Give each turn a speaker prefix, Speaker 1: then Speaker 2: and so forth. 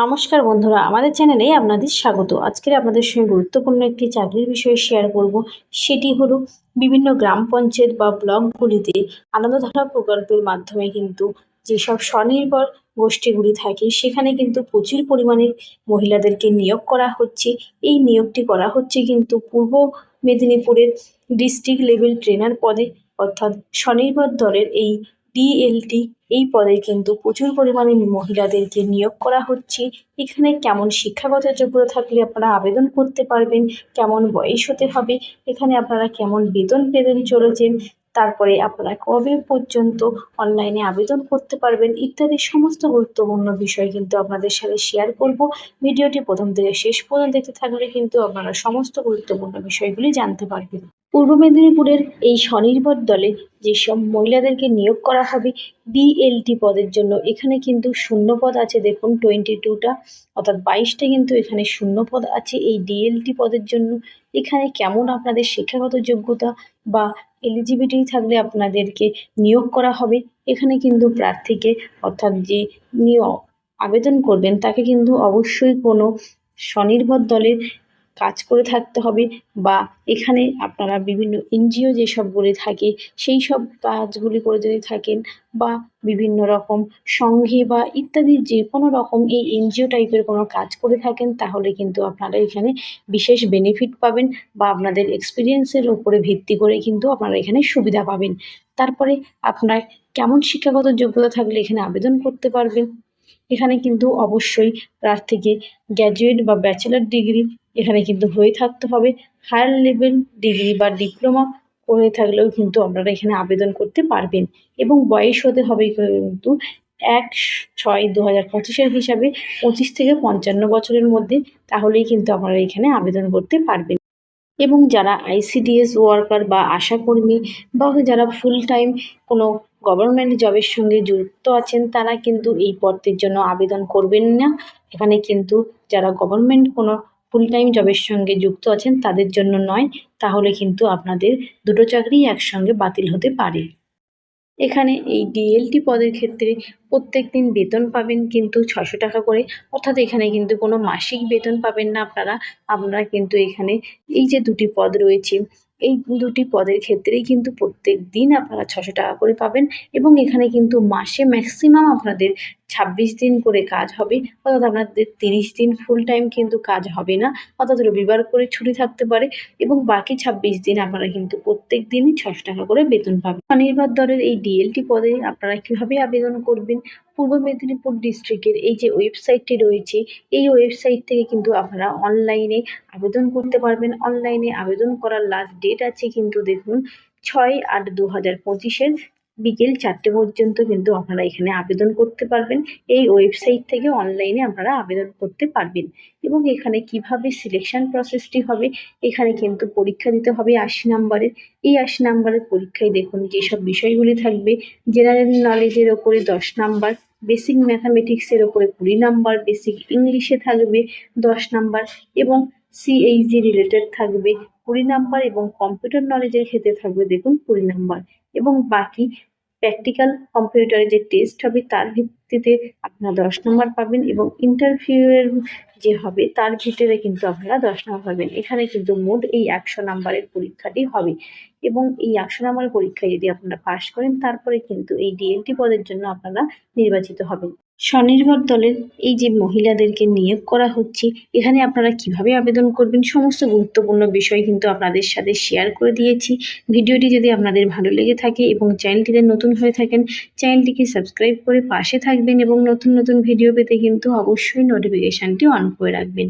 Speaker 1: নমস্কার বন্ধুরা, আমাদের চ্যানেলে আপনাদের স্বাগত। আজকের আপনাদের সঙ্গে গুরুত্বপূর্ণ একটি চাকরির বিষয়ে শেয়ার করব। সেটি হলো বিভিন্ন গ্রাম পঞ্চায়েত বা ব্লকগুলিতে আনন্দধারা প্রকল্পের মাধ্যমে কিন্তু যেসব স্বনির্ভর গোষ্ঠীগুলি থাকে, সেখানে কিন্তু প্রচুর পরিমাণে মহিলাদেরকে নিয়োগ করা হচ্ছে। এই নিয়োগটি করা হচ্ছে কিন্তু পূর্ব মেদিনীপুরের ডিস্ট্রিক্ট লেভেল ট্রেনার পদে, অর্থাৎ স্বনির্ভর দলের এই ডিএলটি এই পদে কিন্তু প্রচুর পরিমাণে মহিলাদেরকে নিয়োগ করা হচ্ছে। এখানে কেমন শিক্ষাগত যোগ্যতা থাকলে আপনারা আবেদন করতে পারবেন, কেমন বয়স হতে হবে, এখানে আপনারা কেমন বেতন পেতে চলেছেন, তারপরে আপনারা কবে পর্যন্ত অনলাইনে আবেদন করতে পারবেন ইত্যাদি সমস্ত গুরুত্বপূর্ণ বিষয় কিন্তু আপনাদের সাথে শেয়ার করব। ভিডিওটি প্রথম থেকে শেষ পর্যন্ত দেখতে থাকলে কিন্তু আপনারা সমস্ত গুরুত্বপূর্ণ বিষয়গুলি জানতে পারবেন। পূর্ব মেদিনীপুরের এই স্বনির্ভর দলে যেসব মহিলাদেরকে নিয়োগ করা হবে ডিএলটি পদের জন্য এখানে কিন্তু শূন্য পদ আছে। দেখুন টোয়েন্টি টুটা অর্থাৎ বাইশটা কিন্তু এখানে শূন্য পদ আছে এই ডিএলটি পদের জন্য। এখানে কেমন আপনাদের শিক্ষাগত যোগ্যতা বা এলিজিবিলিটি থাকলে আপনাদেরকে নিয়োগ করা হবে, এখানে কিন্তু প্রার্থীকে, অর্থাৎ যে নিয়োগ, আবেদন করবেন, তাকে কিন্তু অবশ্যই কোনো স্বনির্ভর দলের কাজ করে থাকতে হবে বা এখানে আপনারা বিভিন্ন এনজিও যেসবগুলি থাকে, সেই সব কাজগুলি করে যদি থাকেন বা বিভিন্ন রকম সঙ্ঘে বা ইত্যাদি যে কোনো রকম এই এনজিও টাইপের কোনো কাজ করে থাকেন, তাহলে কিন্তু আপনারা এখানে বিশেষ বেনিফিট পাবেন বা আপনাদের এক্সপিরিয়েন্সের উপরে ভিত্তি করে কিন্তু আপনারা এখানে সুবিধা পাবেন। তারপরে আপনার কেমন শিক্ষাগত যোগ্যতা থাকলে এখানে আবেদন করতে পারবেন। এখানে কিন্তু অবশ্যই প্রার্থীকে গ্র্যাজুয়েট বা ব্যাচেলার ডিগ্রি এখানে কিন্তু হয়ে থাকতে হবে। হায়ার লেভেল ডিগ্রি বা ডিপ্লোমা করে থাকলেও কিন্তু আপনারা এখানে আবেদন করতে পারবেন এবং বয়স হতে হবে কিন্তু এক ছয় দু হাজার পঁচিশের হিসাবে পঁচিশ থেকে পঞ্চান্ন বছরের মধ্যে তাহলেই কিন্তু আপনারা এখানে আবেদন করতে পারবেন। এবং যারা আইসিডিএস ওয়ার্কার বা আশাকর্মী বা যারা ফুল টাইম কোনো গভর্নমেন্ট জবের সঙ্গে যুক্ত আছেন, তারা কিন্তু এই পদের জন্য আবেদন করবেন না। এখানে কিন্তু যারা গভর্নমেন্ট কোনো ফুল টাইম জবের সঙ্গে যুক্ত আছেন, তাদের জন্য নয়। তাহলে কিন্তু আপনাদের দুটো চাকরি একসঙ্গে বাতিল হতে পারে। এখানে এই ডিএলটি পদের ক্ষেত্রে প্রত্যেক দিন বেতন পাবেন কিন্তু ছশো টাকা করে। অর্থাৎ এখানে কিন্তু কোনো মাসিক বেতন পাবেন না আপনারা। আপনারা কিন্তু এখানে এই যে দুটি পদ রয়েছে, এই দুটি পদের ক্ষেত্রেই কিন্তু প্রত্যেক দিন আপনারা ছশো টাকা করে পাবেন এবং এখানে কিন্তু মাসে ম্যাক্সিমাম আপনাদের ছাব্বিশ দিন করে কাজ হবে, অর্থাৎ আপনাদের তিরিশ দিন ফুল টাইম কিন্তু কাজ হবে না, অর্থাৎ রবিবার করে ছুটি থাকতে পারে এবং বাকি ছাব্বিশ দিন আপনারা কিন্তু প্রত্যেক দিনই ছশো টাকা করে বেতন পাবেন। স্বনির্ভর দলের এই ডিএলটি পদে আপনারা কীভাবে আবেদন করবেন? পূর্ব মেদিনীপুর ডিস্ট্রিক্টের এই যে ওয়েবসাইটটি রয়েছে, এই ওয়েবসাইট থেকে কিন্তু আপনারা অনলাইনে আবেদন করতে পারবেন। অনলাইনে আবেদন করার লাস্ট ডেট আছে কিন্তু দেখুন, ছয় আট দু হাজার পঁচিশের। বিকেল চারটে পর্যন্ত কিন্তু আপনারা এখানে আবেদন করতে পারবেন। এই ওয়েবসাইট থেকে অনলাইনে আপনারা আবেদন করতে পারবেন। এবং এখানে কীভাবে সিলেকশন প্রসেসটি হবে, এখানে কিন্তু পরীক্ষা দিতে হবে আশি নাম্বারের। এই আশি নাম্বারের পরীক্ষায় দেখুন যেসব বিষয়গুলি থাকবে। জেনারেল নলেজের ওপরে দশ নাম্বার বেসিক ম্যাথামেটিক্সের ওপরে কুড়ি নাম্বার বেসিক ইংলিশে থাকবে দশ নাম্বার এবং সিএইচজি রিলেটেড থাকবে কুড়ি নাম্বার এবং কম্পিউটার নলেজের ক্ষেত্রে থাকবে দেখুন কুড়ি নাম্বার এবং বাকি প্র্যাকটিক্যাল কম্পিউটারে যে টেস্ট হবে, তার ভিত্তিতে আপনারা দশ নম্বর পাবেন এবং ইন্টারভিউয়ের যে হবে, তার ভিতরে কিন্তু আপনারা দশ নম্বর পাবেন। এখানে কিন্তু মোট এই একশো নাম্বারের পরীক্ষাটি হবে। এবং এই একশো নম্বরের পরীক্ষায় যদি আপনারা পাশ করেন, তারপরে কিন্তু এই ডিএলটি পদের জন্য আপনারা নির্বাচিত হবেন। স্বনির্ভর দলের এই যে মহিলাদেরকে নিয়োগ করা হচ্ছে, এখানে আপনারা কীভাবে আবেদন করবেন? সমস্ত গুরুত্বপূর্ণ বিষয় কিন্তু আপনাদের সাথে শেয়ার করে দিয়েছি। ভিডিওটি যদি আপনাদের ভালো লেগে থাকে এবং চ্যানেলটিতে নতুন হয়ে থাকেন, চ্যানেলটিকে সাবস্ক্রাইব করে পাশে থাকবেন এবং নতুন নতুন ভিডিও পেতে কিন্তু অবশ্যই নোটিফিকেশানটি অন করে রাখবেন।